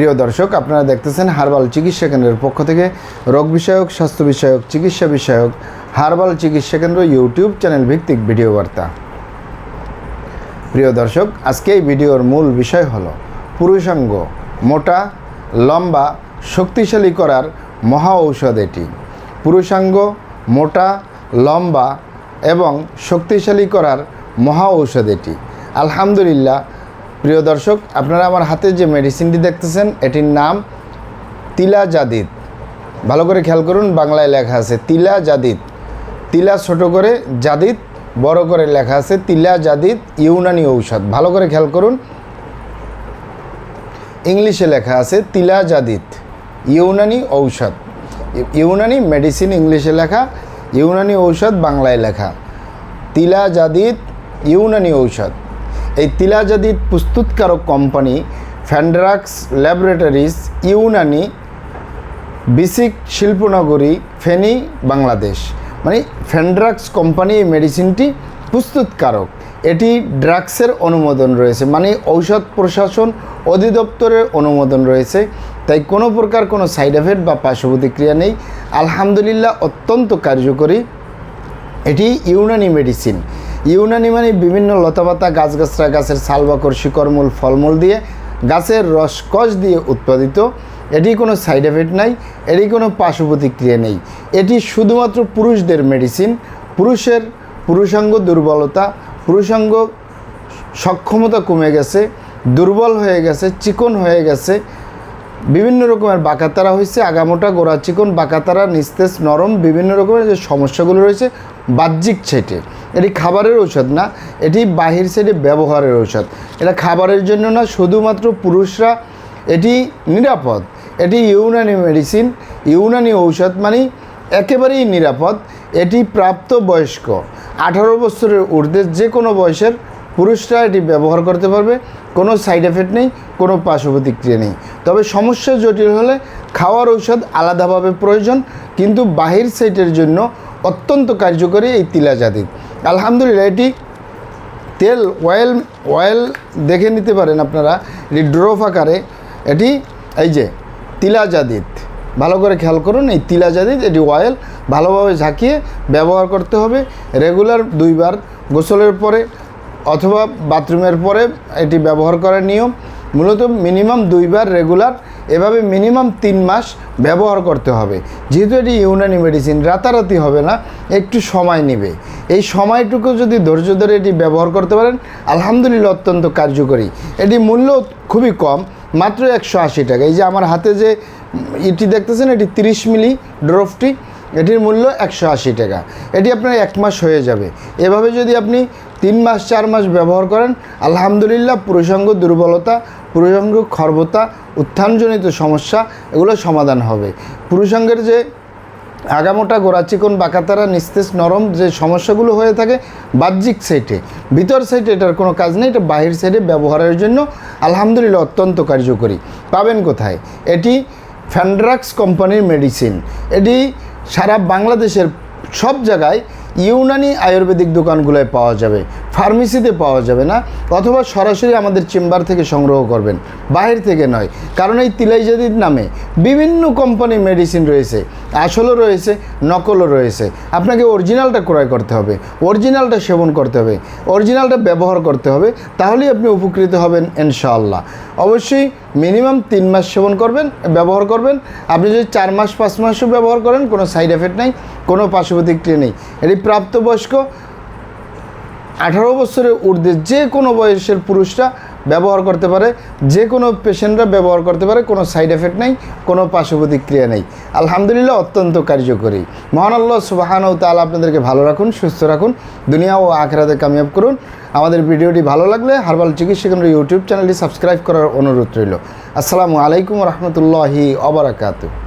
প্রিয় দর্শক, আপনারা দেখতেছেন হার্বাল চিকিৎসা কেন্দ্রের পক্ষ থেকে রোগ বিষয়ক, স্বাস্থ্য বিষয়ক, চিকিৎসা বিষয়ক হার্বাল চিকিৎসা কেন্দ্র ইউটিউব চ্যানেল ভিত্তিক ভিডিও বার্তা। প্রিয় দর্শক, আজকে এই ভিডিওর মূল বিষয় হল পুরুষাঙ্গ, মোটা, লম্বা, শক্তিশালী করার মহা ঔষধ এটি। পুরুষাঙ্গ, মোটা, লম্বা এবং শক্তিশালী করার মহা ঔষধ এটি। আলহামদুলিল্লাহ প্রিয় দর্শক, আপনারা আমার হাতে যে মেডিসিনটি দেখতেছেন, এটির নাম তিলা জাদিদ ভালো করে খেয়াল করুন, বাংলায় লেখা আছে তিলা জাদিদ তিলা ছোট করে জাদিদ, বড় করে লেখা আছে তিলা জাদিদ ইউনানি ঔষধ। ভালো করে খেয়াল করুন। ইংলিশে লেখা আছে তিলা জাদিদ ইউনানি ঔষধ। ইউনানি মেডিসিন ইংলিশে লেখা, ইউনানি ঔষধ বাংলায় লেখা। তিলা জাদিদ ইউনানি ঔষধ। এই তিলাজাদিদ প্রস্তুতকারক company Fandrax laboratories Unani BSCIC শিল্পনগরী, ফেনী, বাংলাদেশ। মানে ফ্যান্ড্রাক্স কোম্পানি এই মেডিসিনটি প্রস্তুতকারক। এটি ড্রাগসের অনুমোদন রয়েছে মানে ঔষধ প্রশাসন অধিদপ্তরের অনুমোদন রয়েছে। তাই কোনো প্রকার কোনো সাইড এফেক্ট বা পার্শ্ব প্রতিক্রিয়া নেই। আলহামদুলিল্লাহ, অত্যন্ত কার্যকরী এটি ইউনানি মেডিসিন। ইউনানি মানে বিভিন্ন লতাপাতা, গাছগাছরা, গাছের সালবাকর শিকড়মূল, ফলমূল দিয়ে গাছের রসকস দিয়ে উৎপাদিত। এটি কোনো সাইড এফেক্ট নাই, এটি কোনো পার্শ্ব প্রতিক্রিয়া নেই। এটি শুধুমাত্র পুরুষদের মেডিসিন পুরুষের পুরুষাঙ্গ দুর্বলতা, পুরুষাঙ্গ সক্ষমতা কমে গেছে, দুর্বল হয়ে গেছে, চিকন হয়ে গেছে বিভিন্ন রকমের বাঁকাতারা হয়েছে, আগামোটা, গোড়া চিকন বাঁকাতারা, নিস্তেজ, নরম, বিভিন্ন রকমের যে সমস্যাগুলো রয়েছে, বাহ্যিক সেটে এটি খাবারের ঔষধ না, এটি বাহির সাইডে ব্যবহারের ঔষধ। এটা খাবারের জন্য না, শুধুমাত্র পুরুষরা এটি নিরাপদ। এটি ইউনানি মেডিসিন, ইউনানি ঔষধ মানে একেবারেই নিরাপদ। এটি প্রাপ্ত বয়স্ক আঠারো বছরের ঊর্ধ্বে যে কোনো বয়সের পুরুষরা এটি ব্যবহার করতে পারবে, কোনো সাইড এফেক্ট নেই, কোনো পার্শ্ব প্রতিক্রিয়া নেই। তবে সমস্যা জটিল হলে খাওয়ার ঔষধ আলাদাভাবে প্রয়োজন, কিন্তু বাহির সাইটের জন্য অত্যন্ত কার্যকরী এই তিলা জাতির আলহামদুলিল্লাহ, এটি তেল অয়েল অয়েল দেখে নিতে পারেন আপনারা, এটি ড্রোফ আকারে, এটি এই যে তিলা জাদিদ ভালো করে খেয়াল করুন, এই তিলা জাদিদ এটি অয়েল ভালোভাবে ঝাঁকিয়ে ব্যবহার করতে হবে। রেগুলার দুইবার গোসলের পরে অথবা বাথরুমের পরে এটি ব্যবহার করার নিয়ম। মূলত মিনিমাম দুইবার রেগুলার, এভাবে মিনিমাম তিন মাস ব্যবহার করতে হবে। যেহেতু এটি ইউনানি মেডিসিন, রাতারাতি হবে না, একটু সময় নেবে। এই সময়টুকু যদি ধৈর্য ধরে এটি ব্যবহার করতে পারেন, আলহামদুলিল্লাহ অত্যন্ত কার্যকরী। এটি মূল্য খুবই কম, মাত্র একশো আশি টাকা। এই যে আমার হাতে যে এটি দেখতেছেন, এটি তিরিশ মিলি ড্রফটি এটির মূল্য একশো আশি টাকা। এটি আপনার এক মাস হয়ে যাবে। এভাবে যদি আপনি তিন মাস, চার মাস ব্যবহার করেন। আলহামদুলিল্লাহ, পুরুষাঙ্গ দুর্বলতা, পুরুষাঙ্গ খর্বতা, উত্থানজনিত সমস্যা, এগুলো সমাধান হবে। পুরুষাঙ্গের যে আগামোটা গোড়া চিকন বাঁকাতারা, নিস্তেজ, নরম যে সমস্যাগুলো হয়ে থাকে, বাহ্যিক সাইটে, ভিতর সাইডে এটার কোনো কাজ নেই, এটা বাহির সাইডে ব্যবহারের জন্য আলহামদুলিল্লাহ অত্যন্ত কার্যকরী। পাবেন কোথায়? এটি ফ্যান্ড্রাক্স কোম্পানির মেডিসিন। এটি সারা বাংলাদেশের সব জায়গায় ইউনানি আয়ুর্বেদিক দোকানগুলোয় পাওয়া যাবে, ফার্মেসিতে পাওয়া যাবে না, অথবা সরাসরি আমাদের চেম্বার থেকে সংগ্রহ করবেন। বাহির থেকে নয়, কারণ এই তিলাইজাদির নামে বিভিন্ন কোম্পানি মেডিসিন রয়েছে, আসলও রয়েছে, নকলও রয়েছে। আপনাকে অরিজিনালটা ক্রয় করতে হবে, অরিজিনালটা সেবন করতে হবে, অরিজিনালটা ব্যবহার করতে হবে, তাহলেই আপনি উপকৃত হবেন ইনশাআল্লাহ। অবশ্যই মিনিমাম তিন মাস সেবন করবেন, ব্যবহার করবেন। আপনি যদি চার মাস, পাঁচ মাসও ব্যবহার করেন, কোনো সাইড এফেক্ট নেই, কোনো পার্শ্বপ্রতিক্রিয়া নেই। এটি প্রাপ্তবয়স্ক, আঠারো বছরের ঊর্ধ্বে যে কোনো বয়সের পুরুষরা ব্যবহার করতে পারে যে কোনো পেশেন্টরা ব্যবহার করতে পারে, কোনো সাইড এফেক্ট নেই, কোনো পার্শ্ব প্রতিক্রিয়া নেই। আলহামদুলিল্লাহ অত্যন্ত কার্যকরী। মহান আল্লাহ সুবাহান ও তাল আপনাদেরকে ভালো রাখুন, সুস্থ রাখুন, দুনিয়া ও আখেরাতে কামিয়াব করুন। আমাদের ভিডিওটি ভালো লাগলে হার্বাল চিকিৎসা কেন্দ্র ইউটিউব চ্যানেলটি সাবস্ক্রাইব করার অনুরোধ রইল। আসসালামু আলাইকুম রহমতুল্লাহি অবরাকাতু